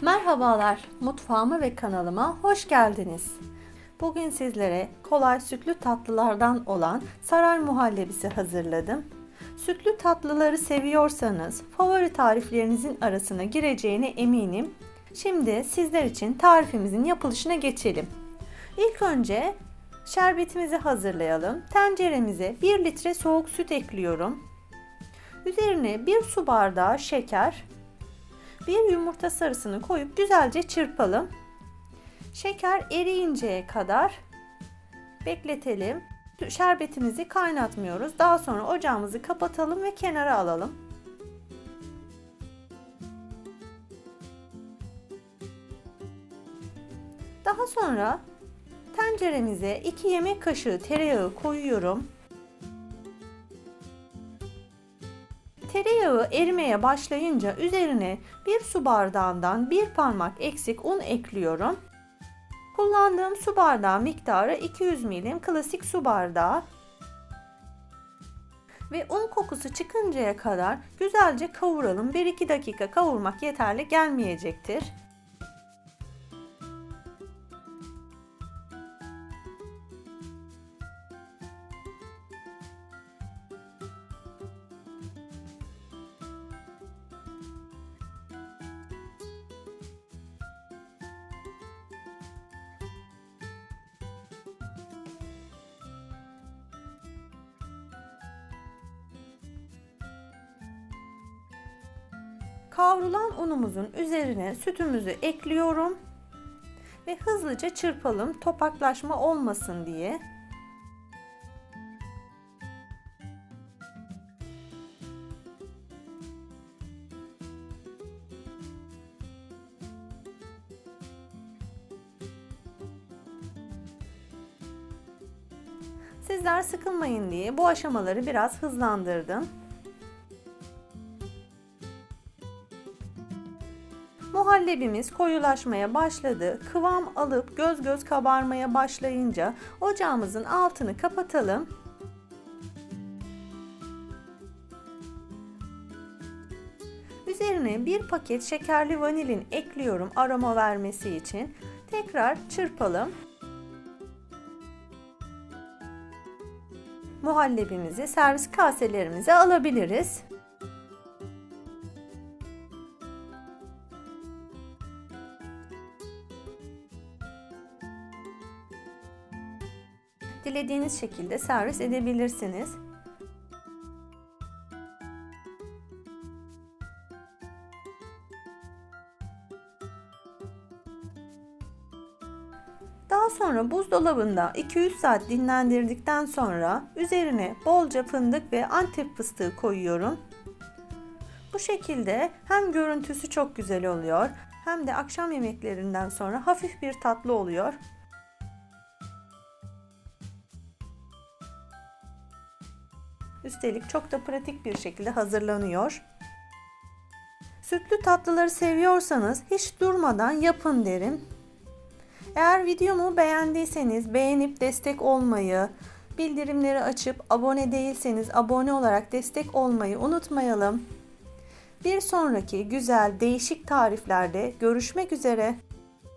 Merhabalar, mutfağıma ve kanalıma hoş geldiniz. Bugün sizlere kolay sütlü tatlılardan olan saray muhallebisi hazırladım. Sütlü tatlıları seviyorsanız favori tariflerinizin arasına gireceğine eminim. Şimdi sizler için tarifimizin yapılışına geçelim. İlk önce şerbetimizi hazırlayalım. Tenceremize 1 litre soğuk süt ekliyorum. Üzerine 1 su bardağı şeker, bir yumurta sarısını koyup güzelce çırpalım. Şeker eriyinceye kadar bekletelim. Şerbetimizi kaynatmıyoruz. Daha sonra ocağımızı kapatalım ve kenara alalım. Daha sonra tenceremize 2 yemek kaşığı tereyağı koyuyorum. Tereyağı erimeye başlayınca üzerine bir su bardağından bir parmak eksik un ekliyorum. Kullandığım su bardağı miktarı 200 milim klasik su bardağı. Ve un kokusu çıkıncaya kadar güzelce kavuralım. 1-2 dakika kavurmak yeterli gelmeyecektir. Kavrulan unumuzun üzerine sütümüzü ekliyorum ve hızlıca çırpalım topaklaşma olmasın diye. Sizler sıkılmayın diye bu aşamaları biraz hızlandırdım. Muhallebimiz koyulaşmaya başladı. Kıvam alıp göz göz kabarmaya başlayınca ocağımızın altını kapatalım. Üzerine bir paket şekerli vanilin ekliyorum aroma vermesi için. Tekrar çırpalım. Muhallebimizi servis kaselerimize alabiliriz. Dilediğiniz şekilde servis edebilirsiniz. Daha sonra buzdolabında 2-3 saat dinlendirdikten sonra üzerine bolca fındık ve antep fıstığı koyuyorum. Bu şekilde hem görüntüsü çok güzel oluyor hem de akşam yemeklerinden sonra hafif bir tatlı oluyor. Üstelik çok da pratik bir şekilde hazırlanıyor. Sütlü tatlıları seviyorsanız hiç durmadan yapın derim. Eğer videomu beğendiyseniz beğenip destek olmayı, bildirimleri açıp abone değilseniz abone olarak destek olmayı unutmayalım. Bir sonraki güzel değişik tariflerde görüşmek üzere.